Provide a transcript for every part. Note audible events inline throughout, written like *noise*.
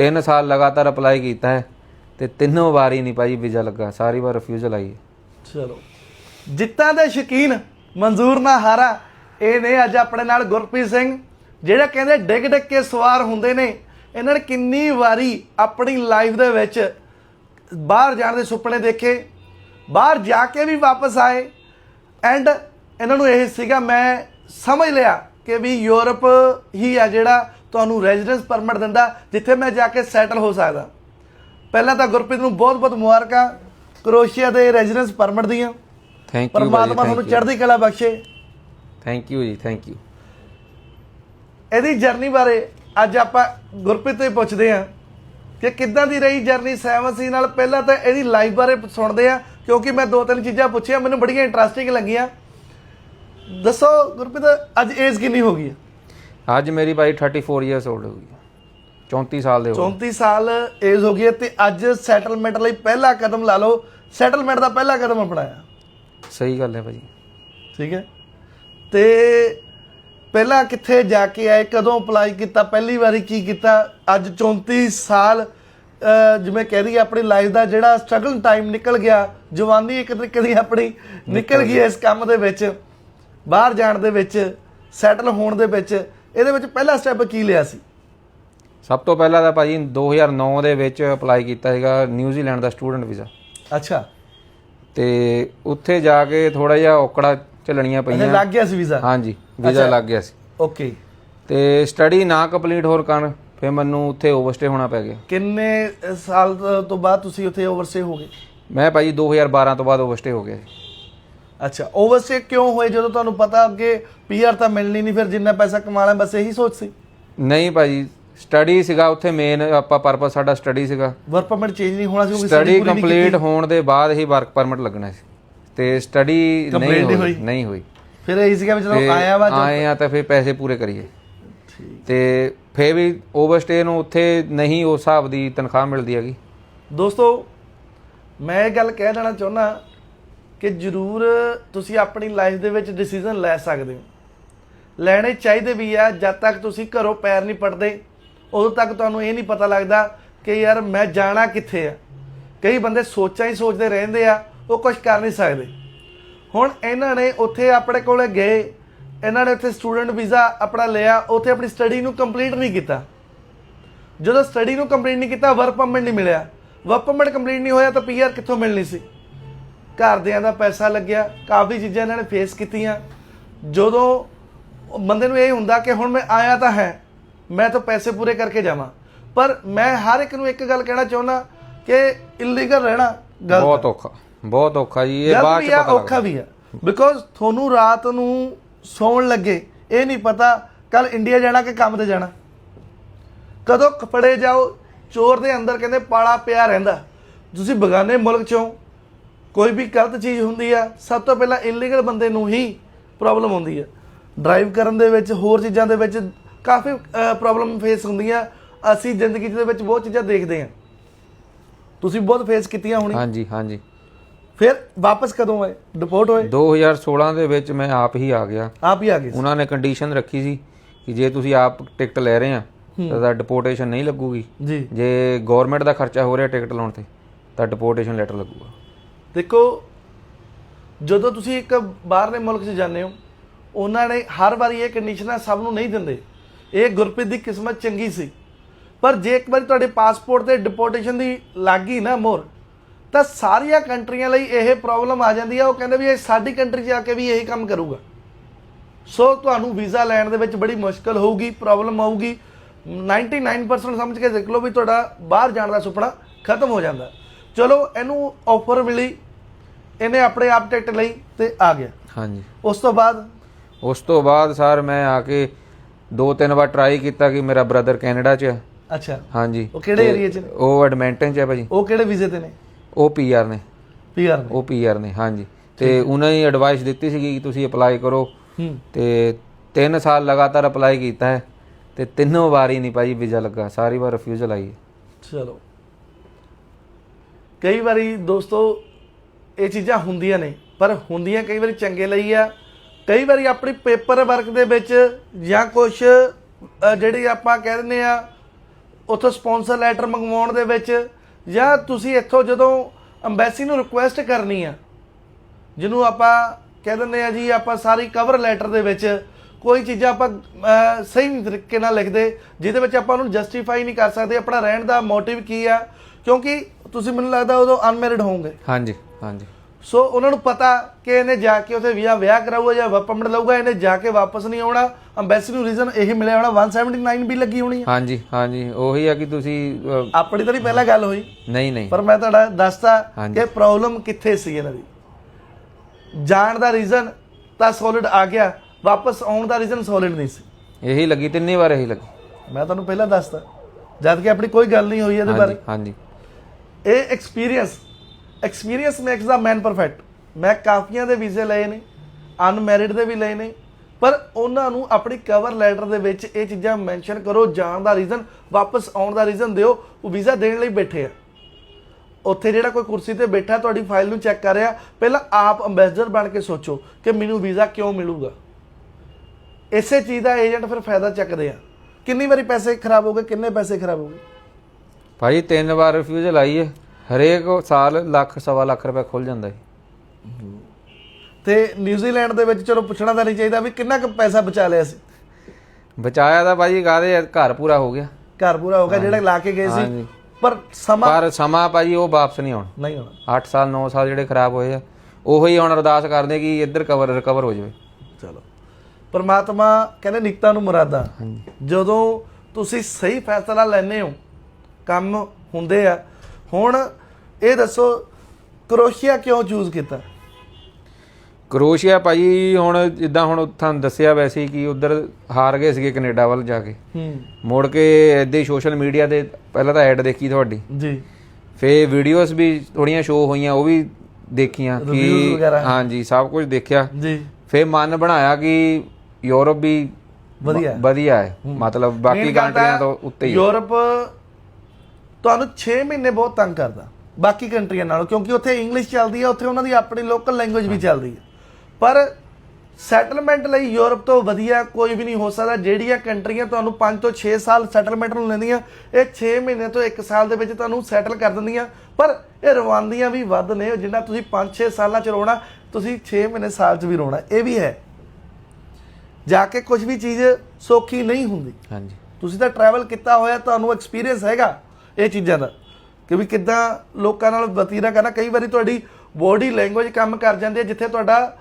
3 ਸਾਲ ਲਗਾਤਾਰ ਅਪਲਾਈ ਕੀਤਾ ਹੈ ਤੇ ਤਿੰਨੋਂ ਵਾਰੀ ਨਹੀਂ ਭਾਜੀ ਵੀਜ਼ਾ ਲੱਗਾ, ਸਾਰੀ ਵਾਰ ਰਿਫਿਊਜ਼ਲ ਆਈ ਚਲੋ। ਜਿੱਤਾਂ ਦੇ ਸ਼ਕੀਨ ਮਨਜ਼ੂਰ ਨਾ ਹਾਰਾ, ਇਹ ਨੇ ਅੱਜ ਆਪਣੇ ਨਾਲ ਗੁਰਪ੍ਰੀਤ ਸਿੰਘ, ਜਿਹੜਾ ਕਹਿੰਦੇ ਡਿੱਗ ਡਿੱਗ ਕੇ ਸਵਾਰ ਹੁੰਦੇ ਨੇ, ਇਹਨਾਂ ਨੇ ਕਿੰਨੀ ਵਾਰੀ ਆਪਣੀ ਲਾਈਫ ਦੇ ਵਿੱਚ ਬਾਹਰ ਜਾਣ ਦੇ ਸੁਪਨੇ ਦੇਖੇ, ਬਾਹਰ ਜਾ ਕੇ ਵੀ ਵਾਪਸ ਆਏ ਐਂਡ ਇਹਨਾਂ ਨੂੰ ਇਹ ਸੀਗਾ, ਮੈਂ ਸਮਝ ਲਿਆ ਕਿ ਵੀ ਯੂਰਪ ਹੀ ਆ ਜਿਹੜਾ ਤੁਹਾਨੂੰ ਰੈਜ਼ੀਡੈਂਸ ਪਰਮਿਟ ਦਿੰਦਾ ਜਿੱਥੇ ਮੈਂ ਜਾ ਕੇ ਸੈਟਲ ਹੋ ਸਕਦਾ। ਪਹਿਲਾਂ ਤਾਂ ਗੁਰਪ੍ਰੀਤ ਨੂੰ ਬਹੁਤ ਬਹੁਤ ਮੁਬਾਰਕਾਂ ਕਰੋਸ਼ੀਆ ਦੇ ਰੈਜ਼ੀਡੈਂਸ ਪਰਮਿਟ ਦੀਆਂ। ਥੈਂਕ ਯੂ ਪਰਮਾਤਮਾ ਤੁਹਾਨੂੰ ਚੜ੍ਹਦੀ ਕਲਾ ਬਖਸ਼ੇ। Thank you ji thank you ਇਹਦੀ ਜਰਨੀ ਬਾਰੇ ਅੱਜ ਆਪਾਂ ਗੁਰਪ੍ਰੀਤ ਤੋਂ ਹੀ ਪੁੱਛਦੇ ਹਾਂ ਕਿ ਕਿੱਦਾਂ ਦੀ ਰਹੀ ਜਰਨੀ 7C ਨਾਲ। ਪਹਿਲਾਂ ਤਾਂ ਇਹਦੀ ਲਾਈਫ ਬਾਰੇ ਸੁਣਦੇ ਆ ਕਿਉਂਕਿ ਮੈਂ ਦੋ ਤਿੰਨ ਚੀਜ਼ਾਂ ਪੁੱਛੀਆਂ ਮੈਨੂੰ ਬੜੀਆਂ ਇੰਟਰਸਟਿੰਗ ਲੱਗੀਆਂ। ਦੱਸੋ ਗੁਰਪ੍ਰੀਤ ਅੱਜ ਏਜ ਕਿੰਨੀ ਹੋ ਗਈ ਹੈ? ਅੱਜ ਮੇਰੀ ਭਾਈ 34 ਇਅਰਸ 올ਡ ਹੋ ਗਈ 34 ਸਾਲ ਦੇ ਹੋ ਗਏ। 34 ਸਾਲ ਏਜ ਹੋ ਗਈ ਹੈ ਤੇ ਅੱਜ ਸੈਟਲਮੈਂਟ ਲਈ ਪਹਿਲਾ ਕਦਮ ਲਾ ਲਓ। ਸੈਟਲਮੈਂਟ ਦਾ ਪਹਿਲਾ ਕਦਮ ਅਪਣਾਇਆ। ਸਹੀ ਗੱਲ ਹੈ ਭਾਜੀ। ਠੀਕ ਹੈ? ਤੇ ਪਹਿਲਾਂ ਕਿੱਥੇ ਜਾ ਕੇ ਆਏ? ਕਦੋਂ ਅਪਲਾਈ ਕੀਤਾ? ਪਹਿਲੀ ਵਾਰੀ ਕੀ ਕੀਤਾ? ਅੱਜ 34 ਸਾਲ ਜਿਵੇਂ ਕਹਿ ਰਹੀ ਆਪਣੀ ਲਾਈਫ ਦਾ ਜਿਹੜਾ ਸਟਰਗਲ ਟਾਈਮ ਨਿਕਲ ਗਿਆ ਜਵਾਨੀ ਇੱਕ ਤਰੀਕੇ ਦੀ ਆਪਣੀ ਨਿਕਲ ਗਈ ਇਸ ਕੰਮ ਦੇ ਵਿੱਚ ਬਾਹਰ ਜਾਣ ਦੇ ਵਿੱਚ ਸੈਟਲ ਹੋਣ ਦੇ ਵਿੱਚ। ਇਹਦੇ ਵਿੱਚ ਪਹਿਲਾ ਸਟੈਪ ਕੀ ਲਿਆ ਸੀ? ਸਭ ਤੋਂ ਪਹਿਲਾਂ ਤਾਂ ਭਾਜੀ 2009 ਦੇ ਵਿੱਚ ਅਪਲਾਈ ਕੀਤਾ ਸੀਗਾ ਨਿਊਜ਼ੀਲੈਂਡ ਦਾ ਸਟੂਡੈਂਟ ਵੀਜ਼ਾ ਅੱਛਾ। ਤੇ ਉੱਥੇ ਜਾ ਕੇ ਥੋੜਾ ਜਿਹਾ ਔਕੜਾ ਝੱਲਣੀਆਂ ਇਹਨੇ ਪਈਆਂ। ਲੱਗ ਗਿਆ ਸੀ ਵੀਜ਼ਾ ਹਾਂਜੀ ਵੀਜ਼ਾ ਲੱਗ ਗਿਆ ਸੀ। ਓਕੇ ਤੇ ਸਟੱਡੀ ਨਾ ਕੰਪਲੀਟ ਹੋਰ ਕਰਨ ਫਿਰ ਮੈਨੂੰ ਉੱਥੇ ਓਵਰਸਟੇ ਹੋਣਾ ਪੈ ਗਿਆ। ਕਿੰਨੇ ਸਾਲ ਤੋਂ ਬਾਅਦ ਤੁਸੀਂ ਉੱਥੇ ਓਵਰਸੇ ਹੋ ਗਏ? ਮੈਂ ਭਾਜੀ 2012 ਤੋਂ ਬਾਅਦ ਓਵਰਸਟੇ ਹੋ ਗਿਆ ਅੱਛਾ ਓਵਰਸੇ ਕਿਉਂ ਹੋਏ? ਜਦੋਂ ਤੁਹਾਨੂੰ ਪਤਾ ਅੱਗੇ ਪੀਆਰ ਤਾਂ ਮਿਲਣੀ ਨਹੀਂ ਫਿਰ ਜਿੰਨਾ ਪੈਸਾ ਕਮਾ ਲਿਆ ਬਸ ਇਹੀ ਸੋਚ ਸੀ? ਨਹੀਂ ਭਾਜੀ ਸਟੱਡੀ ਸੀਗਾ ਉੱਥੇ ਮੇਨ ਆਪਾਂ ਪਰਪਸ ਸਾਡਾ ਸਟੱਡੀ ਸੀਗਾ। ਵਰਕ ਪਰਮਿਟ ਚੇਂਜ ਨਹੀਂ ਹੋਣਾ ਸੀ ਕਿਉਂਕਿ ਸਟੱਡੀ ਪੂਰੀ ਨਹੀਂ ਕੰਪਲੀਟ ਕੀਤੀ। ਹੋਣ ਦੇ ਬਾਅਦ ਹੀ ਵਰਕ ਪਰਮਿਟ ਲੱਗਣਾ ਸੀ। ਤੇ ਸਟੱਡੀ Complete ਨਹੀਂ ਨਹੀਂ ਹੋਈ ਹੋਈ। ਨਹੀਂ ਹੋਈ। ਫਿਰ ਇਹ ਸੀਗਾ ਵੀ ਤੇ ਚਲੋ ਆਇਆ ਵਾ ਜੋ- ਆਏ ਆ ਤਾਂ ਫਿਰ ਪੈਸੇ ਪੂਰੇ ਕਰੀਏ। ਤੇ ਫੇਰ ਵੀ ਓਵਰਸਟੇ ਨੂੰ ਉੱਥੇ ਨਹੀਂ ਉਸ ਹਿਸਾਬ ਦੀ ਤਨਖਾਹ ਮਿਲਦੀ ਹੈਗੀ। ਦੋਸਤੋ ਮੈਂ ਇਹ ਗੱਲ ਕਹਿ ਦੇਣਾ ਚਾਹੁੰਦਾ ਕਿ ਜ਼ਰੂਰ ਤੁਸੀਂ ਆਪਣੀ ਲਾਈਫ ਦੇ ਵਿੱਚ ਡਿਸੀਜਨ ਲੈ ਸਕਦੇ ਹੋ। ਲੈਣੇ ਚਾਹੀਦੇ ਵੀ ਆ, ਜਦ ਤੱਕ ਤੁਸੀਂ ਘਰੋਂ ਪੈਰ ਨਹੀਂ ਪੜਦੇ, ਉਦੋਂ ਤੱਕ ਤੁਹਾਨੂੰ ਇਹ ਨਹੀਂ ਪਤਾ ਲੱਗਦਾ ਕਿ ਯਾਰ ਮੈਂ ਜਾਣਾ ਕਿੱਥੇ ਆ। ਕਈ ਬੰਦੇ ਸੋਚਾਂ ਹੀ ਸੋਚਦੇ ਰਹਿੰਦੇ ਆ, ਉਹ ਕੁਝ ਕਰ ਨਹੀਂ ਸਕਦੇ। ਹੁਣ ਇਹਨਾਂ ਨੇ ਉੱਥੇ ਆਪਣੇ ਕੋਲੇ ਗਏ, ਇਹਨਾਂ ਨੇ ਉੱਥੇ ਸਟੂਡੈਂਟ ਵੀਜ਼ਾ ਆਪਣਾ ਲਿਆ, ਉੱਥੇ ਆਪਣੀ ਸਟੱਡੀ ਨੂੰ ਕੰਪਲੀਟ ਨਹੀਂ ਕੀਤਾ। ਜਦੋਂ ਸਟੱਡੀ ਨੂੰ ਕੰਪਲੀਟ ਨਹੀਂ ਕੀਤਾ ਵਰਕ ਪਰਮਿਟ ਨਹੀਂ ਮਿਲਿਆ। ਵਰਕ ਪਰਮਿਟ ਕੰਪਲੀਟ ਨਹੀਂ ਹੋਇਆ ਤਾਂ ਪੀਆਰ ਕਿੱਥੋਂ ਮਿਲਣੀ ਸੀ? ਘਰਦਿਆਂ ਦਾ ਪੈਸਾ ਲੱਗਿਆ ਕਾਫੀ ਚੀਜ਼ਾਂ ਇਹਨਾਂ ਨੇ ਫੇਸ ਕੀਤੀਆਂ। ਜਦੋਂ ਬੰਦੇ ਨੂੰ ਇਹ ਹੁੰਦਾ ਕਿ ਹੁਣ ਮੈਂ ਆਇਆ ਤਾਂ ਹੈ ਮੈਂ ਤਾਂ ਪੈਸੇ ਪੂਰੇ ਕਰਕੇ ਜਾਵਾਂ। ਪਰ ਮੈਂ ਹਰ ਇੱਕ ਨੂੰ ਇੱਕ ਗੱਲ ਕਹਿਣਾ ਚਾਹੁੰਦਾ ਕਿ ਇਲੀਗਲ ਰਹਿਣਾ ਗਲਤ ਬਹੁਤ ਔਖਾ ਬਹੁਤ ਔਖਾ ਜੀ ਇਹ ਬਾਅਦ ਚ ਪਤਾ ਔਖਾ ਲੱਗਦਾ ਵੀ ਆ। ਬਿਕੋਜ਼ ਤੁਹਾਨੂੰ ਰਾਤ ਨੂੰ ਸੌਣ ਲੱਗੇ ਇਹ ਨਹੀਂ ਪਤਾ ਕੱਲ ਇੰਡੀਆ ਜਾਣਾ ਕਿ ਕੰਮ ਤੇ ਜਾਣਾ। ਕਦੋਂ ਫੜੇ ਜਾਓ ਚੋਰ ਦੇ ਅੰਦਰ ਕਹਿੰਦੇ ਪਾਲਾ ਪਿਆ ਰਹਿੰਦਾ। ਤੁਸੀਂ ਬਗਾਨੇ ਮੁਲਕ ਚੋਂ ਕੋਈ ਵੀ ਗਲਤ ਚੀਜ਼ ਹੁੰਦੀ ਆ ਸਭ ਤੋਂ ਪਹਿਲਾਂ ਇਲੀਗਲ ਬੰਦੇ ਨੂੰ ਹੀ ਪ੍ਰੋਬਲਮ ਹੁੰਦੀ ਆ। ਡਰਾਈਵ ਕਰਨ ਦੇ ਵਿੱਚ ਹੋਰ ਚੀਜ਼ਾਂ ਦੇ ਵਿੱਚ ਕਾਫੀ ਪ੍ਰੋਬਲਮ ਫੇਸ ਹੁੰਦੀਆਂ। ਅਸੀਂ ਜ਼ਿੰਦਗੀ ਦੇ ਵਿੱਚ ਬਹੁਤ ਚੀਜ਼ਾਂ ਦੇਖਦੇ ਆ। ਤੁਸੀਂ ਬਹੁਤ ਫੇਸ ਕੀਤੀਆਂ ਹੋਣੀ ਹਾਂਜੀ ਹਾਂਜੀ। ਫਿਰ ਵਾਪਸ ਕਦੋਂ ਆਏ? ਡਿਪੋਰਟ ਹੋਏ? 2016 ਦੇ ਵਿੱਚ ਮੈਂ ਆਪ ਹੀ ਆ ਗਿਆ। ਆਪ ਹੀ ਆ ਗਏ। ਉਹਨਾਂ ਨੇ ਕੰਡੀਸ਼ਨ ਰੱਖੀ ਸੀ ਕਿ ਜੇ ਤੁਸੀਂ ਆਪ ਟਿਕਟ ਲੈ ਰਹੇ ਆ ਤਾਂ ਡਿਪੋਰਟੇਸ਼ਨ ਨਹੀਂ ਲੱਗੂਗੀ। ਜੀ। ਜੇ ਗਵਰਨਮੈਂਟ ਦਾ ਖਰਚਾ ਹੋ ਰਿਹਾ ਟਿਕਟ ਲਾਉਣ ਤੇ ਤਾਂ ਡਿਪੋਰਟੇਸ਼ਨ ਲੈਟਰ ਲੱਗੂਗਾ। ਦੇਖੋ, ਜਦੋਂ ਤੁਸੀਂ ਇੱਕ ਬਾਹਰਲੇ ਮੁਲਕ 'ਚ ਜਾਂਦੇ ਹੋ, ਉਹਨਾਂ ਨੇ ਹਰ ਵਾਰੀ ਇਹ ਕੰਡੀਸ਼ਨਾਂ ਸਭ ਨੂੰ ਨਹੀਂ ਦਿੰਦੇ। ਇਹ ਗੁਰਪ੍ਰੀਤ ਦੀ ਕਿਸਮਤ ਚੰਗੀ ਸੀ। ਪਰ ਜੇ ਇੱਕ ਵਾਰੀ ਤੁਹਾਡੇ ਪਾਸਪੋਰਟ ਤੇ ਡਿਪੋਰਟੇਸ਼ਨ ਦੀ ਲੱਗ ਗਈ ਨਾ ਮੋਰ ਤਾਂ ਸਾਰੀਆਂ ਕੰਟਰੀਆਂ ਲਈ ਇਹ ਪ੍ਰੋਬਲਮ ਆ ਜਾਂਦੀ ਆ। ਉਹ ਕਹਿੰਦੇ ਵੀ ਇਹ ਸਾਡੀ ਕੰਟਰੀ 'ਚ ਆ ਕੇ ਵੀ ਇਹੀ ਕੰਮ ਕਰੂਗਾ। ਸੋ ਤੁਹਾਨੂੰ ਵੀਜ਼ਾ ਲੈਣ ਦੇ ਵਿੱਚ ਬੜੀ ਮੁਸ਼ਕਲ ਹੋਊਗੀ ਪ੍ਰੋਬਲਮ ਆਊਗੀ। 99% ਸਮਝ ਕੇ ਦੇਖ ਲਓ ਵੀ ਤੁਹਾਡਾ ਬਾਹਰ ਜਾਣ ਦਾ ਸੁਪਨਾ ਖਤਮ ਹੋ ਜਾਂਦਾ। ਚਲੋ ਇਹਨੂੰ ਆਫਰ ਮਿਲੀ ਇਹਨੇ ਆਪਣੇ ਆਪ ਟਿਕਟ ਲਈ ਤੇ ਆ ਗਿਆ। ਹਾਂਜੀ। ਉਸ ਤੋਂ ਬਾਅਦ? ਉਸ ਤੋਂ ਬਾਅਦ ਸਰ ਮੈਂ ਆ ਕੇ ਦੋ ਤਿੰਨ ਵਾਰ ਟਰਾਈ ਕੀਤਾ ਕਿ ਮੇਰਾ ਬ੍ਰਦਰ ਕੈਨੇਡਾ 'ਚ ਹੈ। ਅੱਛਾ। ਹਾਂਜੀ। ਉਹ ਕਿਹੜੇ ਏਰੀਆ 'ਚ? ਨੇ ਉਹ ਐਡਮਿੰਟਨ 'ਚ ਹੈ ਭਾਜੀ। ਉਹ ਕਿਹੜੇ ਵੀਜ਼ੇ ਤੇ ਨੇ? ਉਹ ਪੀਆਰ ਨੇ। ਪੀਆਰ ਨੇ। ਉਹ ਪੀਆਰ ਨੇ ਹਾਂਜੀ। ਤੇ ਉਹਨਾਂ ਨੇ ਐਡਵਾਈਸ ਦਿੱਤੀ ਸੀਗੀ ਕਿ ਤੁਸੀਂ ਅਪਲਾਈ ਕਰੋ। ਤੇ 3 ਸਾਲ ਲਗਾਤਾਰ ਅਪਲਾਈ ਕੀਤਾ ਹੈ। ਤੇ ਤਿੰਨੋਂ ਵਾਰੀ ਨਹੀਂ ਭਾਜੀ ਵੀਜ਼ਾ ਲੱਗਾ। ਸਾਰੀ ਵਾਰ ਰਿਫਿਊਜ਼ਲ ਆਈ ਚਲੋ। ਕਈ ਵਾਰੀ ਦੋਸਤੋ, ਇਹ ਚੀਜ਼ਾਂ ਹੁੰਦੀਆਂ ਨੇ, ਪਰ ਹੁੰਦੀਆਂ ਕਈ ਵਾਰੀ ਚੰਗੇ ਲਈ ਆ। ਕਈ ਵਾਰੀ ਆਪਣੀ ਪੇਪਰ ਵਰਕ ਦੇ ਵਿੱਚ ਜਾਂ ਕੁਝ ਜਿਹੜੀ ਆਪਾਂ ਕਹਿ ਦਿੰਦੇ ਆ, ਉੱਥੋਂ ਸਪਾਂਸਰ ਲੈਟਰ ਮੰਗਵਾਉਣ ਦੇ ਵਿੱਚ, ਜਾਂ ਤੁਸੀਂ ਇੱਥੋਂ ਜਦੋਂ ਅੰਬੈਸੀ ਨੂੰ ਰਿਕੁਐਸਟ ਕਰਨੀ ਆ, ਜਿਹਨੂੰ ਆਪਾਂ ਕਹਿ ਦਿੰਦੇ ਆ ਜੀ, ਆਪਾਂ ਸਾਰੀ ਕਵਰ ਲੈਟਰ ਦੇ ਵਿੱਚ ਕੋਈ ਚੀਜ਼ਾਂ ਆਪਾਂ ਸਹੀ ਤਰੀਕੇ ਨਾਲ ਲਿਖਦੇ, ਜਿਹਦੇ ਵਿੱਚ ਆਪਾਂ ਉਹਨੂੰ ਜਸਟੀਫਾਈ ਨਹੀਂ ਕਰ ਸਕਦੇ, ਆਪਣਾ ਰਹਿਣ ਦਾ ਮੋਟਿਵ ਕੀ ਆ। ਕਿਉਂਕਿ ਤੁਸੀਂ ਮੈਨੂੰ ਲੱਗਦਾ ਉਦੋਂ ਅਨਮੈਰਿਡ ਹੋਵੋਗੇ। ਹਾਂਜੀ ਹਾਂਜੀ। ਸੋ ਉਹਨਾਂ ਨੂੰ ਪਤਾ ਕਿ ਇਹਨੇ ਜਾ ਕੇ ਉਥੇ ਵਿਆਹ ਵਿਆਹ ਕਰਾਊਗਾ ਜਾਂ ਵਪਮੜ ਲਊਗਾ ਇਹਨੇ ਜਾ ਕੇ ਵਾਪਸ ਨਹੀਂ ਆਉਣਾ। ਅੰਬੈਸੀ ਨੂੰ ਰੀਜ਼ਨ ਇਹੀ ਮਿਲਿਆ ਹੋਣਾ 179 ਵੀ ਲੱਗੀ ਹੋਣੀ ਆ। ਹਾਂਜੀ ਹਾਂਜੀ ਉਹੀ ਆ ਕਿ ਤੁਸੀਂ ਅਹ, ਆਪਣੀ ਤਾਂ ਨਹੀਂ ਪਹਿਲਾਂ ਗੱਲ ਹੋਈ। ਨਹੀਂ ਨਹੀਂ। ਪਰ ਮੈਂ ਤੁਹਾਡਾ ਹਾਂਜੀ। ਕਿ ਪ੍ਰੋਬਲਮ ਕਿੱਥੇ ਸੀ ਇਹਨਾਂ ਦੀ। ਜਾਣ ਦਾ ਰੀਜ਼ਨ ਤਾਂ ਸੋਲਿਡ ਆ ਗਿਆ ਵਾਪਸ ਆਉਣ ਦਾ ਰੀਜ਼ਨ ਸੋਲਿਡ ਨਹੀਂ ਸੀ। ਇਹੀ ਲੱਗੀ ਤਿੰਨੇ ਵਾਰ ਇਹੀ ਲੱਗੀ। ਮੈਂ ਤੁਹਾਨੂੰ ਪਹਿਲਾਂ ਦੱਸਤਾ ਜਦ ਕਿ ਆਪਣੀ ਕੋਈ ਗੱਲ ਨਹੀਂ ਹੋਈ ਇਹਦੇ ਬਾਰੇ। ਹਾਂਜੀ ਹਾਂਜੀ। ਇਹ experience experience makes the man perfect ਮੈਂ ਕਾਫੀਆਂ ਦੇ ਵੀਜ਼ੇ ਲਏ ਨੇ ਅਨਮੈਰਿਡ ਦੇ ਵੀ ਲਏ ਨੇ, ਪਰ ਉਹਨਾਂ ਨੂੰ ਆਪਣੀ ਕਵਰ ਲੈਟਰ ਦੇ ਵਿੱਚ ਇਹ ਚੀਜ਼ਾਂ ਮੈਂਸ਼ਨ ਕਰੋ, ਜਾਣ ਦਾ ਰੀਜ਼ਨ ਵਾਪਸ ਆਉਣ ਦਾ ਰੀਜ਼ਨ ਦਿਓ, ਉਹ ਵੀਜ਼ਾ ਦੇਣ ਲਈ ਬੈਠੇ ਆ। ਉੱਥੇ ਜਿਹੜਾ ਕੋਈ ਕੁਰਸੀ ਤੇ ਬੈਠਾ, ਤੁਹਾਡੀ ਫਾਈਲ ਨੂੰ ਚੈੱਕ ਕਰ ਰਿਹਾ, ਪਹਿਲਾਂ ਆਪ ਅੰਬੈਸਡਰ ਬਣ ਕੇ ਸੋਚੋ ਕਿ ਮੈਨੂੰ ਵੀਜ਼ਾ ਕਿਉਂ ਮਿਲੂਗਾ। ਇਸੇ ਚੀਜ਼ ਦਾ ਏਜੰਟ ਫਿਰ ਫਾਇਦਾ ਚੱਕਦੇ ਆ। ਕਿੰਨੀ ਵਾਰੀ ਪੈਸੇ ਖਰਾਬ ਹੋ ਗਏ, ਕਿੰਨੇ ਪੈਸੇ ਖਰਾਬ ਹੋ ਗਏ? ਭਾਜੀ ਤਿੰਨ ਵਾਰ ਰਿਫਿਊਜ਼ਲ ਆਈ ਹੈ ਹਰੇਕ ਸਾਲ ਲੱਖ ਸਵਾ ਲੱਖ ਰੁਪਏ ਖੁੱਲ ਜਾਂਦਾ ਹੈ ਤੇ ਨਿਊਜ਼ੀਲੈਂਡ ਦੇ ਵਿੱਚ ਚਲੋ ਪੁੱਛਣਾ ਤਾਂ ਨਹੀਂ ਚਾਹੀਦਾ ਵੀ ਕਿੰਨਾ ਕੁ ਪੈਸਾ ਬਚਾ ਲਿਆ ਸੀ? ਬਚਾਇਆ ਤਾਂ ਭਾਜੀ ਕਾਹਦੇ ਘਰ ਪੂਰਾ ਹੋ ਗਿਆ। ਘਰ ਪੂਰਾ ਹੋ ਗਿਆ ਜਿਹੜਾ ਲਾ ਕੇ ਗਏ ਸੀ। ਪਰ ਸਮਾਂ ਪਰ ਸਮਾਂ ਭਾਜੀ ਉਹ ਵਾਪਸ ਨਹੀਂ ਆਉਣਾ। ਨਹੀਂ ਹੋਣਾ 8 ਸਾਲ 9 ਸਾਲ ਜਿਹੜੇ ਖਰਾਬ ਹੋਏ ਆ ਉਹੀ ਹੁਣ ਅਰਦਾਸ ਕਰਦੇ ਕਿ ਇੱਧਰ ਕਵਰ ਰਿਕਵਰ ਹੋ ਜਾਵੇ। ਚਲੋ। ਪਰਮਾਤਮਾ ਕਹਿੰਦੇ ਨਿਕਤਾ ਨੂੰ ਮੁਰਾਦਾ। ਜਦੋਂ ਤੁਸੀਂ ਸਹੀ ਫੈਸਲਾ ਲੈਨੇ ਹੋ ਕੰਮ ਹੁੰਦੇ ਆ। ਹੁਣ ਇਹ ਦੱਸੋ ਕਰੋਸ਼ੀਆ ਕਿਉਂ ਚੂਜ਼ ਕੀਤਾ? ਕਰੋਸ਼ੀਆ ਭਾਜੀ ਹੁਣ ਜਿੱਦਾਂ ਹੁਣ ਤੁਹਾਨੂੰ ਦੱਸਿਆ ਵੈਸੇ ਕਿ ਉਧਰ ਹਾਰ ਗਏ ਸੀਗੇ ਕੈਨੇਡਾ ਵੱਲ ਜਾ ਕੇ। ਹੂੰ। ਮੁੜ ਕੇ ਹੀ ਸੋਸ਼ਲ ਮੀਡੀਆ ਤੇ ਪਹਿਲਾਂ ਤਾਂ ਐਡ ਦੇਖੀ ਤੁਹਾਡੀ। ਜੀ। ਫੇ ਵੀਡੀਓਜ਼ ਵੀ ਥੋੜੀਆਂ ਸ਼ੋ ਹੋਈਆਂ ਉਹ ਵੀ ਦੇਖੀਆਂ ਕਿ। ਹਾਂਜੀ ਸਭ ਕੁਝ ਦੇਖਿਆ। ਜੀ। ਫੇ ਮਨ ਬਣਾਇਆ ਕਿ ਯੂਰਪ ਵੀ ਵਧੀਆ। ਵਧੀਆ ਹੈ। ਮਤਲਬ ਬਾਕੀ ਕੰਟਰੀਆਂ ਤੋਂ ਉੱਤੇ ਹੈ। ਯੂਰਪ ਤੁਹਾਨੂੰ 6 ਮਹੀਨੇ ਬਹੁਤ ਤੰਗ ਕਰਦਾ ਬਾਕੀ ਕੰਟਰੀਆਂ ਨਾਲੋਂ ਕਿਉਂਕਿ ਉੱਥੇ ਇੰਗਲਿਸ਼ ਚੱਲਦੀ ਹੈ ਉੱਥੇ ਉਹਨਾਂ ਦੀ ਆਪਣੀ ਲੋਕਲ ਲੈਂਗੁਏਜ ਵੀ ਚੱਲਦੀ ਹੈ ਪਰ ਸੈਟਲਮੈਂਟ ਲਈ ਯੂਰਪ ਤੋਂ ਵਧੀਆ ਕੋਈ ਵੀ ਨਹੀਂ ਹੋ ਸਕਦਾ ਜਿਹੜੀਆਂ ਕੰਟਰੀਆਂ ਤੁਹਾਨੂੰ 5 ਤੋਂ 6 ਸਾਲ ਸੈਟਲਮੈਂਟ ਨੂੰ ਲੈਂਦੀਆਂ ਇਹ 6 ਮਹੀਨੇ ਤੋਂ 1 ਸਾਲ ਦੇ ਵਿੱਚ ਤੁਹਾਨੂੰ ਸੈਟਲ ਕਰ ਦਿੰਦੀਆਂ। ਪਰ ਇਹ ਰਵਾਨਦੀਆਂ ਵੀ ਵੱਧ ਨੇ ਜਿੰਨਾ ਤੁਸੀਂ 5-6 ਸਾਲਾਂ ਚ ਰੋਣਾ ਤੁਸੀਂ 6 ਮਹੀਨੇ ਸਾਲ ਚ ਵੀ ਰੋਣਾ ਇਹ ਵੀ ਹੈ। ਜਾ ਕੇ ਕੁਝ ਵੀ ਚੀਜ਼ ਸੌਖੀ ਨਹੀਂ ਹੁੰਦੀ। ਹਾਂਜੀ। ਤੁਸੀਂ ਤਾਂ ਟਰੈਵਲ ਕੀਤਾ ਹੋਇਆ ਤੁਹਾਨੂੰ ਐਕਸਪੀਰੀਅੰਸ ਹੈਗਾ। ਇਹ ਚੀਜ਼ਾਂ ਦਾ ਕਿ ਵੀ ਕਿੱਦਾਂ ਲੋਕਾਂ ਨਾਲ ਵਤੀਰਾ ਕਰਨਾ। ਕਈ ਵਾਰੀ ਤੁਹਾਡੀ ਬੋਡੀ ਲੈਂਗੁਏਜ ਕੰਮ ਕਰ ਜਾਂਦੀ ਹੈ ਜਿੱਥੇ ਤੁਹਾਡਾ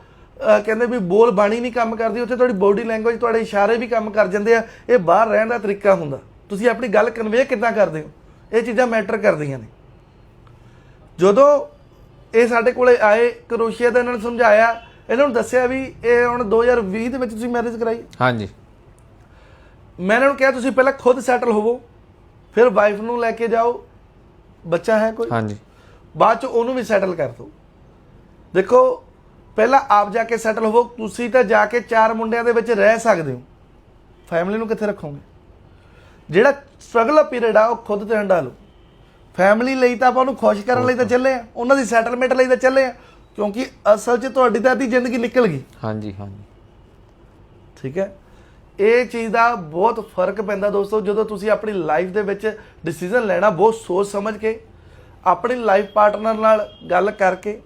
ਕਹਿੰਦੇ ਵੀ ਬੋਲ ਬਾਣੀ ਨਹੀਂ ਕੰਮ ਕਰਦੀ ਉੱਥੇ ਤੁਹਾਡੀ ਬੋਡੀ ਲੈਂਗੁਏਜ ਤੁਹਾਡੇ ਇਸ਼ਾਰੇ ਵੀ ਕੰਮ ਕਰ ਜਾਂਦੇ ਆ। ਇਹ ਬਾਹਰ ਰਹਿਣ ਦਾ ਤਰੀਕਾ ਹੁੰਦਾ। ਤੁਸੀਂ ਆਪਣੀ ਗੱਲ ਕਨਵੇ ਕਿੱਦਾਂ ਕਰਦੇ ਹੋ? ਇਹ ਚੀਜ਼ਾਂ ਮੈਟਰ ਕਰਦੀਆਂ ਨੇ। ਜਦੋਂ ਇਹ ਸਾਡੇ ਕੋਲੇ ਆਏ ਕਰੋਸ਼ੀਆ ਦਾ ਇਹਨਾਂ ਨੂੰ ਸਮਝਾਇਆ ਇਹਨਾਂ ਨੂੰ ਦੱਸਿਆ ਵੀ ਇਹ ਹੁਣ 2020 ਦੇ ਵਿੱਚ ਤੁਸੀਂ ਮੈਰਿਜ ਕਰਾਈ। ਹਾਂਜੀ। ਮੈਂ ਇਹਨਾਂ ਨੂੰ ਕਿਹਾ ਤੁਸੀਂ ਪਹਿਲਾਂ ਖੁਦ ਸੈਟਲ ਹੋਵੋ। ਫਿਰ ਵਾਈਫ ਨੂੰ ਲੈ ਕੇ ਜਾਓ। ਬੱਚਾ ਹੈ ਕੋਈ? ਹਾਂਜੀ। ਬਾਅਦ ਚ ਉਹਨੂੰ ਵੀ ਸੈਟਲ ਕਰ ਦਿਓ। ਦੇਖੋ ਪਹਿਲਾਂ ਆਪ ਜਾ ਕੇ ਸੈਟਲ ਹੋਵੋ ਤੁਸੀਂ ਤਾਂ ਜਾ ਕੇ ਚਾਰ ਮੁੰਡਿਆਂ ਦੇ ਵਿੱਚ ਰਹਿ ਸਕਦੇ ਹੋ। ਫੈਮਿਲੀ ਨੂੰ ਕਿੱਥੇ ਰੱਖੋਗੇ? ਜਿਹੜਾ ਸਟਰਗਲ ਪੀਰੀਅਡ ਆ ਉਹ ਖੁਦ ਤੇ ਹੰਡਾ ਲਓ। ਫੈਮਿਲੀ ਲਈ ਤਾਂ ਆਪਾਂ ਉਹਨੂੰ ਖੁਸ਼ ਕਰਨ ਲਈ ਤਾਂ ਚੱਲੇ ਆ। ਉਹਨਾਂ ਦੀ ਸੈਟਲਮੈਂਟ ਲਈ ਤਾਂ ਚੱਲੇ ਆ। ਕਿਉਂਕਿ ਅਸਲ 'ਚ ਤੁਹਾਡੀ ਤਾਂ ਅੱਧੀ ਜ਼ਿੰਦਗੀ ਨਿਕਲ ਗਈ। ਹਾਂਜੀ ਹਾਂਜੀ। ਠੀਕ ਹੈ? ਇਹ ਚੀਜ਼ ਦਾ ਬਹੁਤ ਫ਼ਰਕ ਪੈਂਦਾ ਦੋਸਤੋ, ਜਦੋਂ ਤੁਸੀਂ ਆਪਣੀ ਲਾਈਫ ਦੇ ਵਿੱਚ ਡਿਸੀਜਨ ਲੈਣਾ ਬਹੁਤ ਸੋਚ ਸਮਝ ਕੇ, ਆਪਣੀ ਲਾਈਫ ਪਾਰਟਨਰ ਨਾਲ ਗੱਲ ਕਰਕੇ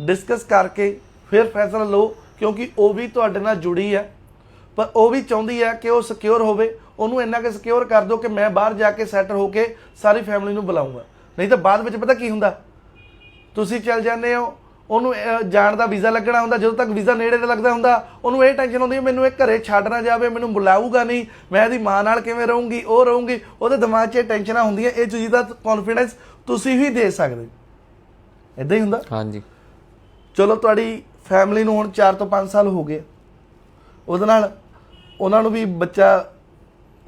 ਡਿਸਕਸ ਕਰਕੇ ਫਿਰ ਫੈਸਲਾ ਲਓ, ਕਿਉਂਕਿ ਉਹ ਵੀ ਤੁਹਾਡੇ ਨਾਲ ਜੁੜੀ ਹੈ। ਪਰ ਉਹ ਵੀ ਚਾਹੁੰਦੀ ਹੈ ਕਿ ਉਹ ਸਿਕਿਉਰ ਹੋਵੇ। ਉਹਨੂੰ ਇੰਨਾ ਕਿ ਸਿਕਿਉਰ ਕਰ ਦਿਓ ਕਿ ਮੈਂ ਬਾਹਰ ਜਾ ਕੇ ਸੈਟਲ ਹੋ ਕੇ ਸਾਰੀ ਫੈਮਿਲੀ ਨੂੰ ਬੁਲਾਉਂਗਾ ਨਹੀਂ ਤਾਂ ਬਾਅਦ ਵਿੱਚ ਪਤਾ ਕੀ ਹੁੰਦਾ? ਤੁਸੀਂ ਚੱਲ ਜਾਂਦੇ ਹੋ ਉਹਨੂੰ ਜਾਣ ਦਾ ਵੀਜ਼ਾ ਲੱਗਣਾ ਹੁੰਦਾ ਜਦੋਂ ਤੱਕ ਵੀਜ਼ਾ ਨੇੜੇ ਤੇ ਲੱਗਦਾ ਹੁੰਦਾ ਉਹਨੂੰ ਇਹ ਟੈਨਸ਼ਨ ਹੁੰਦੀ ਹੈ ਮੈਨੂੰ ਇਹ ਘਰੇ ਛੱਡ ਨਾ ਜਾਵੇ ਮੈਨੂੰ ਬੁਲਾਊਗਾ ਨਹੀਂ ਮੈਂ ਇਹਦੀ ਮਾਂ ਨਾਲ ਕਿਵੇਂ ਰਹੂੰਗੀ ਉਹ ਰਹੂੰਗੀ ਉਹਦੇ ਦਿਮਾਗ 'ਚ ਇਹ ਟੈਨਸ਼ਨਾਂ ਹੁੰਦੀਆਂ ਇਹ ਚੀਜ਼ ਦਾ ਕੌਨਫੀਡੈਂਸ ਤੁਸੀਂ ਵੀ ਦੇ ਸਕਦੇ ਹੋ। ਇਦਾਂ ਹੀ ਹੁੰਦਾ? ਹਾਂਜੀ। ਚਲੋ ਤੁਹਾਡੀ ਫੈਮਿਲੀ ਨੂੰ ਹੁਣ 4 ਤੋਂ 5 ਸਾਲ ਹੋ ਗਏ। ਉਹਦੇ ਨਾਲ ਉਹਨਾਂ ਨੂੰ ਵੀ ਬੱਚਾ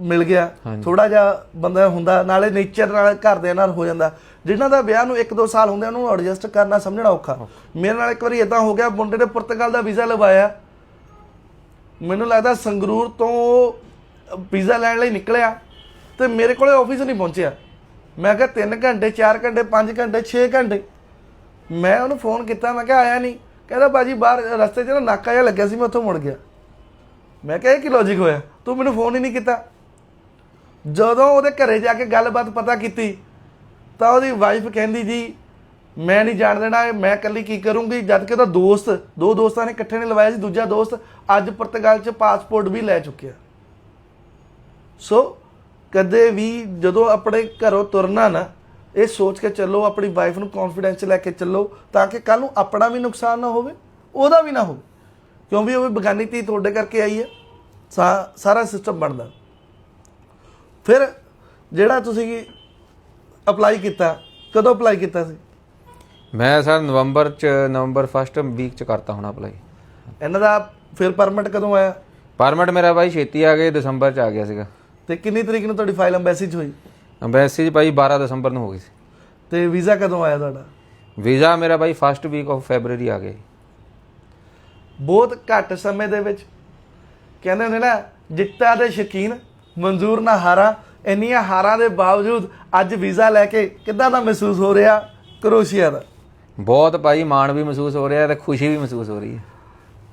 ਮਿਲ ਗਿਆ। ਥੋੜਾ ਜਿਹਾ ਬੰਦਾ ਹੁੰਦਾ ਨਾਲੇ ਨੇਚਰ ਨਾਲ ਘਰ ਦੇ ਨਾਲ ਹੋ ਜਾਂਦਾ। ਜਿਨ੍ਹਾਂ ਦਾ ਵਿਆਹ ਨੂੰ 1-2 ਸਾਲ ਹੁੰਦੇ ਉਹਨੂੰ ਐਡਜਸਟ ਕਰਨਾ ਸਮਝਣਾ ਔਖਾ। ਮੇਰੇ ਨਾਲ ਇੱਕ ਵਾਰੀ ਇਦਾਂ ਹੋ ਗਿਆ ਮੁੰਡੇ ਨੇ ਪੁਰਤਗਾਲ ਦਾ ਵੀਜ਼ਾ ਲਵਾਇਆ। ਮੈਨੂੰ ਲੱਗਦਾ ਸੰਗਰੂਰ ਤੋਂ ਵੀਜ਼ਾ ਲੈਣ ਲਈ ਨਿਕਲਿਆ ਤੇ ਮੇਰੇ ਕੋਲੇ ਆਫਿਸ ਨਹੀਂ ਪਹੁੰਚਿਆ। ਮੈਂ ਕਿਹਾ 3 ਘੰਟੇ 4 ਘੰਟੇ 5 ਘੰਟੇ 6 ਘੰਟੇ। ਮੈਂ ਉਹਨੂੰ ਫੋਨ ਕੀਤਾ ਮੈਂ ਕਿਹਾ ਆਇਆ ਨਹੀਂ। ਕਹਿੰਦਾ ਬਾਜੀ ਬਾਹਰ ਰਸਤੇ 'ਚ ਨਾ ਨਾਕਾ ਜਿਹਾ ਲੱਗਿਆ ਸੀ ਮੈਂ ਉੱਥੋਂ ਮੁੜ ਗਿਆ। ਮੈਂ ਕਿਹਾ ਇਹ ਕੀ ਲੌਜੀਕ ਹੋਇਆ? ਤੂੰ ਮੈਨੂੰ ਫੋਨ ਹੀ ਨਹੀਂ ਕੀਤਾ। ਜਦੋਂ ਉਹਦੇ ਘਰੇ ਜਾ ਕੇ ਗੱਲਬਾਤ ਪਤਾ ਕੀਤੀ, ਤਾਂ ਉਹਦੀ ਵਾਈਫ ਕਹਿੰਦੀ ਜੀ, ਮੈਂ ਨਹੀਂ ਜਾਣ ਦੇਣਾ, ਮੈਂ ਇਕੱਲੀ ਕੀ ਕਰੂੰਗੀ? ਜਦ ਕਿ ਉਹਦਾ ਦੋਸਤ, ਦੋ ਦੋਸਤਾਂ ਨੇ ਇਕੱਠੇ ਨੇ ਲਵਾਇਆ ਸੀ, ਦੂਜਾ ਦੋਸਤ ਅੱਜ ਪੁਰਤਗਾਲ 'ਚ ਪਾਸਪੋਰਟ ਵੀ ਲੈ ਚੁੱਕਿਆ। ਸੋ ਕਦੇ ਵੀ ਜਦੋਂ ਆਪਣੇ ਘਰੋਂ ਤੁਰਨਾ ਨਾ, ਇਹ ਸੋਚ ਕੇ ਚੱਲੋ, ਆਪਣੀ ਵਾਈਫ ਨੂੰ ਕੌਨਫੀਡੈਂਸ ਲੈ ਕੇ ਚੱਲੋ, ਤਾਂ ਕਿ ਕੱਲ ਨੂੰ ਆਪਣਾ ਵੀ ਨੁਕਸਾਨ ਨਾ ਹੋਵੇ, ਉਹਦਾ ਵੀ ਨਾ ਹੋਵੇ। ਕਿਉਂਕਿ ਉਹ ਵੀ ਬਗਾਨੀ ਧੀ ਤੁਹਾਡੇ ਕਰਕੇ ਆਈ ਹੈ ਸਾਰਾ ਸਿਸਟਮ ਬਣਦਾ। ਫਿਰ ਜਿਹੜਾ ਤੁਸੀਂ ਅਪਲਾਈ ਕੀਤਾ ਕਦੋਂ ਅਪਲਾਈ ਕੀਤਾ ਸੀ? ਮੈਂ ਸਰ ਨਵੰਬਰ ਚ ਨਵੰਬਰ ਫਸਟ ਵੀਕ ਚ ਕਰਤਾ ਹੁਣ ਅਪਲਾਈ ਇਹਨਾਂ ਦਾ ਫਿਰ ਪਰਮਿਟ ਕਦੋਂ ਆਇਆ? ਪਰਮਿਟ ਮੇਰਾ ਬਾਈ ਛੇਤੀ ਆ ਗਿਆ ਦਸੰਬਰ ਚ ਆ ਗਿਆ ਸੀਗਾ। ਤੇ ਕਿੰਨੀ ਤਰੀਕ ਨੂੰ ਤੁਹਾਡੀ ਫਾਈਲ ਅੰਬੈਸੀ 'ਚ ਹੋਈ? ਅੰਬੈਸੀ ਚ ਬਾਈ 12 ਦਸੰਬਰ ਨੂੰ ਹੋ ਗਈ ਸੀ। ਤੇ ਵੀਜ਼ਾ ਕਦੋਂ ਆਇਆ ਤੁਹਾਡਾ? ਵੀਜ਼ਾ ਮੇਰਾ by first week of February ਆ ਗਿਆ। ਬਹੁਤ ਘੱਟ ਸਮੇਂ ਦੇ ਵਿੱਚ। ਕਹਿੰਦੇ ਹੁੰਦੇ ਨਾ ਜਿੱਤਾਂ ਦੇ ਸ਼ਕੀਨ ਮਨਜ਼ੂਰ ਨਾ ਹਾਰਾਂ ਇੰਨੀਆਂ ਹਾਰਾਂ ਦੇ ਬਾਵਜੂਦ ਅੱਜ ਵੀਜ਼ਾ ਲੈ ਕੇ ਕਿੱਦਾਂ ਦਾ ਮਹਿਸੂਸ ਹੋ ਰਿਹਾ ਕਰੋਸ਼ੀਆ ਦਾ? ਬਹੁਤ ਭਾਈ ਮਾਣ ਵੀ ਮਹਿਸੂਸ ਹੋ ਰਿਹਾ ਤੇ ਖੁਸ਼ੀ ਵੀ ਮਹਿਸੂਸ ਹੋ ਰਹੀ ਹੈ।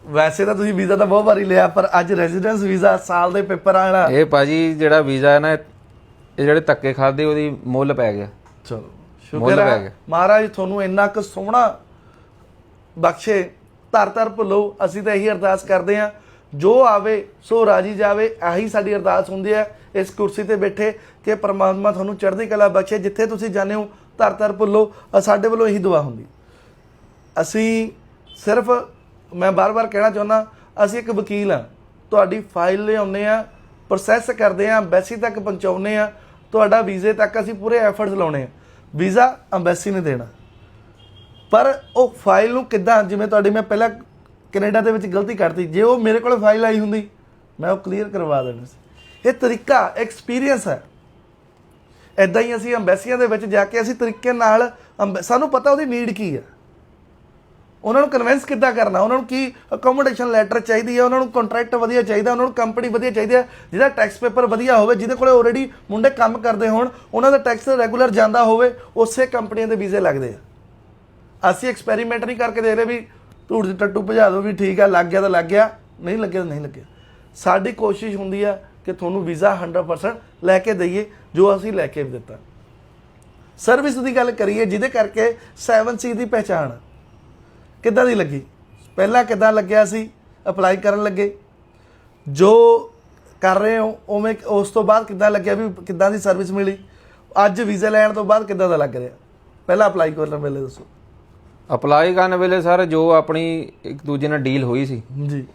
ਵੈਸੇ ਤਾਂ ਤੁਸੀਂ ਵੀਜ਼ਾ ਤਾਂ ਬਹੁਤ ਵਾਰੀ ਲਿਆ ਪਰ ਅੱਜ ਰੈਜ਼ੀਡੈਂਸ ਵੀਜ਼ਾ ਸਾਲ ਦੇ ਪੇਪਰ ਵਾਲਾ ਇਹ ਭਾਜੀ ਜਿਹੜਾ ਵੀਜ਼ਾ ਹੈ ਨਾ ਇਹ ਜਿਹੜੇ ਧੱਕੇ ਖਾਦੇ ਉਹਦੀ ਮੁੱਲ ਪੈ ਗਿਆ। ਚਲੋ ਸ਼ੁਕਰ ਹੈ। ਮਹਾਰਾਜ ਤੁਹਾਨੂੰ ਇੰਨਾ ਕੁ ਸੋਹਣਾ ਬਖਸ਼ੇ ਧਰ ਧਰ ਭੁੱਲੋ ਅਸੀਂ ਤਾਂ ਇਹੀ ਅਰਦਾਸ ਕਰਦੇ ਹਾਂ। ਜੋ ਆਵੇ, ਸੋ ਰਾਜੀ ਜਾਵੇ, ਆਹੀ ਸਾਡੀ ਅਰਦਾਸ ਹੁੰਦੀ ਹੈ। ਇਸ ਕੁਰਸੀ ਤੇ ਬੈਠੇ ਕਿ ਪਰਮਾਤਮਾ ਤੁਹਾਨੂੰ ਚੜ੍ਹਦੀ ਕਲਾ ਬਖਸ਼ੇ। ਜਿੱਥੇ ਤੁਸੀਂ ਜਾਂਦੇ ਹੋ, ਧਰ ਧਰ ਭੁੱਲੋ। ਸਾਡੇ ਵੱਲੋਂ ਇਹੀ ਦੁਆ ਹੁੰਦੀ। ਅਸੀਂ ਸਿਰਫ, ਮੈਂ ਬਾਰ-ਬਾਰ ਕਹਿਣਾ ਚਾਹੁੰਦਾ, ਅਸੀਂ ਇੱਕ ਵਕੀਲ ਆ ਤੁਹਾਡੀ ਫਾਈਲ ਲਿਆਉਂਦੇ ਆ ਪ੍ਰੋਸੈਸ ਕਰਦੇ ਆ ਐਮਬੈਸੀ ਤੱਕ ਪਹੁੰਚਾਉਂਦੇ ਆ ਤੁਹਾਡਾ ਵੀਜ਼ੇ ਤੱਕ ਅਸੀਂ ਪੂਰੇ ਐਫਰਟਸ ਲਾਉਣੇ ਆ ਵੀਜ਼ਾ ਐਮਬੈਸੀ ਨੇ ਦੇਣਾ। ਪਰ ਉਹ ਫਾਈਲ ਨੂੰ ਕਿੱਦਾਂ, ਜਿਵੇਂ ਤੁਹਾਡੀ ਮੈਂ ਪਹਿਲਾਂ ਕੈਨੇਡਾ ਦੇ ਵਿੱਚ ਗਲਤੀ ਕਰਤੀ। ਜੇ ਉਹ ਮੇਰੇ ਕੋਲ ਫਾਈਲ ਆਈ ਹੁੰਦੀ, ਮੈਂ ਉਹ ਕਲੀਅਰ ਕਰਵਾ ਦੇਣੀ ਸੀ। ਇਹ ਤਰੀਕਾ ਐਕਸਪੀਰੀਅੰਸ ਹੈ। ਐਦਾਂ ਹੀ ਅਸੀਂ ਐਮਬੈਸੀਆਂ ਦੇ ਵਿੱਚ ਜਾ ਕੇ ਅਸੀਂ ਤਰੀਕੇ ਨਾਲ ਅੰਬ- ਸਾਨੂੰ ਪਤਾ ਉਹਦੀ ਨੀਡ ਕੀ ਹੈ। ਉਹਨਾਂ ਨੂੰ ਕਨਵਿੰਸ ਕਿੱਦਾਂ ਕਰਨਾ? ਉਹਨਾਂ ਨੂੰ ਕੀ ਅਕੋਮੋਡੇਸ਼ਨ ਲੈਟਰ ਚਾਹੀਦੀ ਹੈ? ਉਹਨਾਂ ਨੂੰ ਕੰਟਰੈਕਟ ਵਧੀਆ ਚਾਹੀਦਾ? ਉਹਨਾਂ ਨੂੰ ਕੰਪਨੀ ਵਧੀਆ ਚਾਹੀਦੀ ਹੈ? ਜਿਹਦਾ ਟੈਕਸ ਪੇਪਰ ਵਧੀਆ ਹੋਵੇ, ਜਿਹਦੇ ਕੋਲੇ ਆਲਰੇਡੀ ਮੁੰਡੇ ਕੰਮ ਕਰਦੇ ਹੋਣ, ਉਹਨਾਂ ਦਾ ਟੈਕਸ ਰੈਗੂਲਰ ਜਾਂਦਾ ਹੋਵੇ, ਉਸੇ ਕੰਪਨੀਆਂ ਦੇ ਵੀਜ਼ੇ ਲੱਗਦੇ ਆ। ਅਸੀਂ ਐਕਸਪੈਰੀਮੈਂਟ ਨਹੀਂ ਕਰਕੇ ਦੇ ਰਹੇ ਵੀ ਧੂੜ ਦੀ ਟੱਟੂ ਭਜਾ ਦਿਓ ਵੀ ਠੀਕ ਆ, ਲੱਗ ਗਿਆ ਤਾਂ ਲੱਗ ਗਿਆ, ਨਹੀਂ ਲੱਗਿਆ ਤਾਂ ਨਹੀਂ ਲੱਗਿਆ। ਸਾਡੀ ਕੋਸ਼ਿਸ਼ ਹੁੰਦੀ ਆ ਕਿ ਤੁਹਾਨੂੰ ਵੀਜ਼ਾ 100% ਲੈ ਕੇ ਦਈਏ, ਜੋ ਅਸੀਂ ਲੈ ਕੇ ਵੀ ਦਿੱਤਾ। ਸਰਵਿਸ ਦੀ ਗੱਲ ਕਰੀਏ, ਜਿਹਦੇ ਕਰਕੇ 7C ਦੀ ਪਹਿਚਾਣ ਕਿੱਦਾਂ ਦੀ ਲੱਗੀ? ਪਹਿਲਾਂ ਕਿੱਦਾਂ ਲੱਗਿਆ ਸੀ? ਅਪਲਾਈ ਕਰਨ ਲੱਗੇ। ਜੋ ਕਰ ਰਹੇ ਹੋ, ਉਵੇਂ ਉਸ ਤੋਂ ਬਾਅਦ ਕਿੱਦਾਂ ਲੱਗਿਆ ਵੀ ਕਿੱਦਾਂ ਦੀ ਸਰਵਿਸ ਮਿਲੀ? ਅੱਜ ਵੀਜ਼ਾ ਲੈਣ ਤੋਂ ਬਾਅਦ ਕਿੱਦਾਂ ਦਾ ਲੱਗ ਰਿਹਾ? ਪਹਿਲਾਂ ਅਪਲਾਈ ਕਰਨ ਵੇਲੇ ਦੱਸੋ। ਅਪਲਾਈ ਕਰਨ ਵੇਲੇ ਸਰ ਜੋ ਆਪਣੀ ਇੱਕ ਦੂਜੇ ਨਾਲ ਡੀਲ ਹੋਈ ਸੀ। ਜੀ।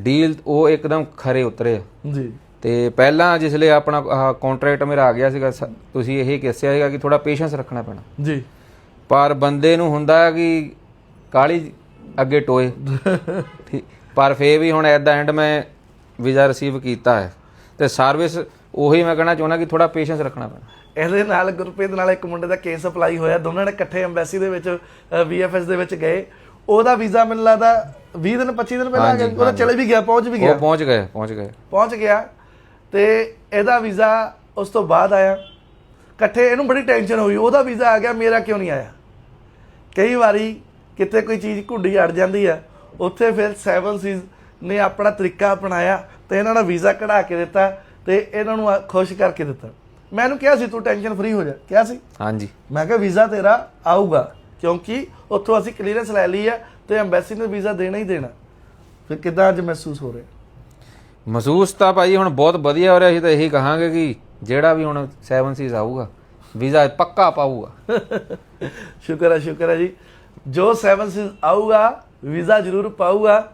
ਡੀਲ ਉਹ ਇੱਕਦਮ ਖਰੇ ਉਤਰੇ। ਜੀ। ਤੇ ਪਹਿਲਾਂ ਜਿਸਲੇ ਆਪਣਾ ਕੰਟਰੈਕਟ ਮੇਰਾ ਆ ਗਿਆ ਸੀਗਾ ਤੁਸੀਂ ਇਹ ਕਿਹਾ ਸੀਗਾ ਕਿ ਥੋੜਾ ਪੇਸ਼ੈਂਸ ਰੱਖਣਾ ਪੈਣਾ। ਜੀ। ਪਰ ਬੰਦੇ ਨੂੰ ਹੁੰਦਾ ਹੈ ਕਿ ਕਾਲੀ ਅੱਗੇ ਟੋਏ। *laughs* ਠੀਕ। ਪਰ ਫੇਰ ਵੀ ਹੁਣ ਐਟ ਦਾ ਐਂਡ ਮੈਂ ਵੀਜ਼ਾ ਰਿਸੀਵ ਕੀਤਾ ਹੈ। ਤੇ ਸਰਵਿਸ ਉਹੀ ਮੈਂ ਕਹਿਣਾ ਚਾਹੁੰਦਾ ਕਿ ਥੋੜਾ ਪੇਸ਼ੈਂਸ ਰੱਖਣਾ ਪੈਣਾ। ਇਹਦੇ ਨਾਲ ਗੁਰਪ੍ਰੀਤ ਨਾਲ ਇੱਕ ਮੁੰਡੇ ਦਾ ਕੇਸ ਅਪਲਾਈ ਹੋਇਆ। ਦੋਨਾਂ ਨੇ ਇਕੱਠੇ ਐਮਬੈਸੀ ਦੇ ਵਿੱਚ ਵੀਐਫਐਸ ਦੇ ਵਿੱਚ ਗਏ। ਉਹਦਾ ਵੀਜ਼ਾ ਮੈਨੂੰ ਲੱਗਦਾ 20 ਦਿਨ 25 ਦਿਨ ਪਹਿਲਾਂ ਆ ਗਿਆ। ਉਹਦਾ ਚਲੇ ਵੀ ਗਿਆ ਪਹੁੰਚ ਵੀ ਗਿਆ। ਉਹ ਪਹੁੰਚ ਗਏ ਪਹੁੰਚ ਗਏ। ਪਹੁੰਚ ਗਿਆ। ਤੇ ਇਹਦਾ ਵੀਜ਼ਾ ਉਸ ਤੋਂ ਬਾਅਦ ਆਇਆ। ਇਕੱਠੇ ਇਹਨੂੰ ਬੜੀ ਟੈਨਸ਼ਨ ਹੋਈ। ਉਹਦਾ ਵੀਜ਼ਾ ਆ ਗਿਆ ਮੇਰਾ ਕਿਉਂ ਨਹੀਂ ਆਇਆ? ਕਈ ਵਾਰੀ ਕਿਤੇ ਕੋਈ ਚੀਜ਼ ਘੁੰਡੀ ਅੜ ਜਾਂਦੀ ਆ ਉੱਥੇ ਫਿਰ ਸੈਵਨ ਸੀਜ਼ ਨੇ ਆਪਣਾ ਤਰੀਕਾ ਅਪਣਾਇਆ ਤੇ ਇਹਨਾਂ ਦਾ ਵੀਜ਼ਾ ਕਢਾ ਕੇ ਦਿੱਤਾ ਤੇ ਇਹਨਾਂ ਨੂੰ ਖੁਸ਼ ਕਰਕੇ ਦਿੱਤਾ। ਮੈਂ ਇਹਨੂੰ ਕਿਹਾ ਸੀ ਤੂੰ ਟੈਨਸ਼ਨ ਫਰੀ ਹੋ ਜਾ। ਕਿਹਾ ਸੀ? ਹਾਂਜੀ। ਮੈਂ ਕਿਹਾ ਵੀਜ਼ਾ ਤੇਰਾ ਆਊਗਾ ਕਿਉਂਕਿ ਉੱਥੋਂ ਅਸੀਂ ਕਲੀਅਰੈਂਸ ਲੈ ਲਈ ਆ ਤੇ ਐਮਬੈਸੀ ਨੇ ਵੀਜ਼ਾ ਦੇਣਾ ਹੀ ਦੇਣਾ। ਫਿਰ ਕਿਦਾਂ ਅੱਜ ਮਹਿਸੂਸ ਹੋ ਰਿਹਾ? ਮਹਿਸੂਸ ਤਾਂ ਭਾਈ ਹੁਣ ਬਹੁਤ ਵਧੀਆ ਹੋ ਰਿਹਾ ਸੀ ਤਾਂ ਇਹੀ ਕਹਾਂਗੇ ਕਿ ਜਿਹੜਾ ਵੀ ਹੁਣ 7 ਸੀਜ਼ ਆਊਗਾ ਵੀਜ਼ਾ ਪੱਕਾ ਪਾਊਗਾ। *laughs* ਸ਼ੁਕਰ ਹੈ ਸ਼ੁਕਰ ਹੈ ਜੀ। ਜੋ 7 ਸੀਜ਼ ਆਊਗਾ ਵੀਜ਼ਾ ਜ਼ਰੂਰ ਪਾਊਗਾ।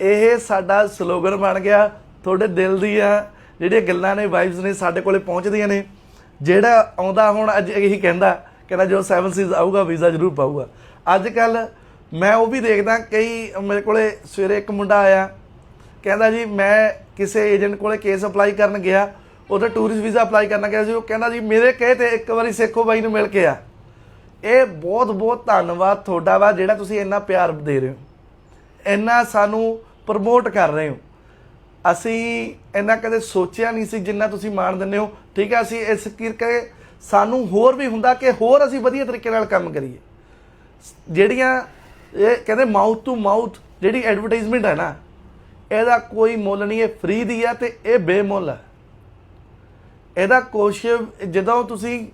ਇਹ ਸਾਡਾ ਸਲੋਗਨ ਬਣ ਗਿਆ ਤੁਹਾਡੇ ਦਿਲ ਦੀਆਂ ਜਿਹੜੀਆਂ ਗੱਲਾਂ ਨੇ ਵਾਈਬਸ ਨੇ ਸਾਡੇ ਕੋਲੇ ਪਹੁੰਚਦੀਆਂ ਨੇ। ਜਿਹੜਾ ਆਉਂਦਾ ਹੁਣ, ਅੱਜ ਇਹੀ ਕਹਿੰਦਾ ਕਹਿੰਦਾ ਜੋ 7 ਸੀਜ਼ ਆਊਗਾ ਵੀਜ਼ਾ ਜ਼ਰੂਰ ਪਾਊਗਾ। ਅੱਜ ਕੱਲ ਮੈਂ ਉਹ ਵੀ ਦੇਖਦਾ, ਕਈ ਮੇਰੇ ਕੋਲੇ ਸਵੇਰੇ ਇੱਕ ਮੁੰਡਾ ਆਇਆ, ਕਹਿੰਦਾ ਜੀ, ਮੈਂ ਕਿਸੇ ਏਜੰਟ ਕੋਲੇ ਕੇਸ ਅਪਲਾਈ ਕਰਨ ਗਿਆ ਉਹਦਾ ਟੂਰਿਸਟ ਵੀਜ਼ਾ ਅਪਲਾਈ ਕਰਨ ਗਿਆ ਸੀ, ਉਹ ਕਹਿੰਦਾ ਜੀ, ਮੇਰੇ ਕਹੇ ਤੇ ਇੱਕ ਵਾਰੀ ਸੇਖੋ ਬਾਈ ਨੂੰ ਮਿਲ ਕੇ ਆ। ਇਹ ਬਹੁਤ ਬਹੁਤ ਧੰਨਵਾਦ ਤੁਹਾਡਾ ਵਾ, ਜਿਹੜਾ ਤੁਸੀਂ ਇੰਨਾ ਪਿਆਰ ਦੇ ਰਹੇ ਹੋ। ਇੰਨਾ ਸਾਨੂੰ ਪ੍ਰਮੋਟ ਕਰ ਰਹੇ ਹੋ। ਅਸੀਂ ਇੰਨਾ ਕਦੇ ਸੋਚਿਆ ਨਹੀਂ ਸੀ ਜਿੰਨਾ ਤੁਸੀਂ ਮਾਣ ਦਿੰਦੇ ਹੋ। ਠੀਕ ਹੈ, ਅਸੀਂ ਇਸ ਕਰਕੇ ਸਾਨੂੰ ਹੋਰ ਵੀ ਹੁੰਦਾ ਕਿ ਹੋਰ ਅਸੀਂ ਵਧੀਆ ਤਰੀਕੇ ਨਾਲ ਕੰਮ ਕਰੀਏ। ਜਿਹੜੀਆਂ ਇਹ ਕਹਿੰਦੇ ਮਾਊਥ ਟੂ ਮਾਊਥ ਜਿਹੜੀ ਐਡਵਰਟਾਈਜ਼ਮੈਂਟ ਹੈ ਨਾ, ਇਹਦਾ ਕੋਈ ਮੁੱਲ ਨਹੀਂ, ਇਹ ਫ੍ਰੀ ਦੀ ਆ ਤੇ ਇਹ ਬੇਮੁੱਲ ਹੈ। ਇਹਦਾ ਕੋਸ਼ਿਸ਼ ਜਦੋਂ ਤੁਸੀਂ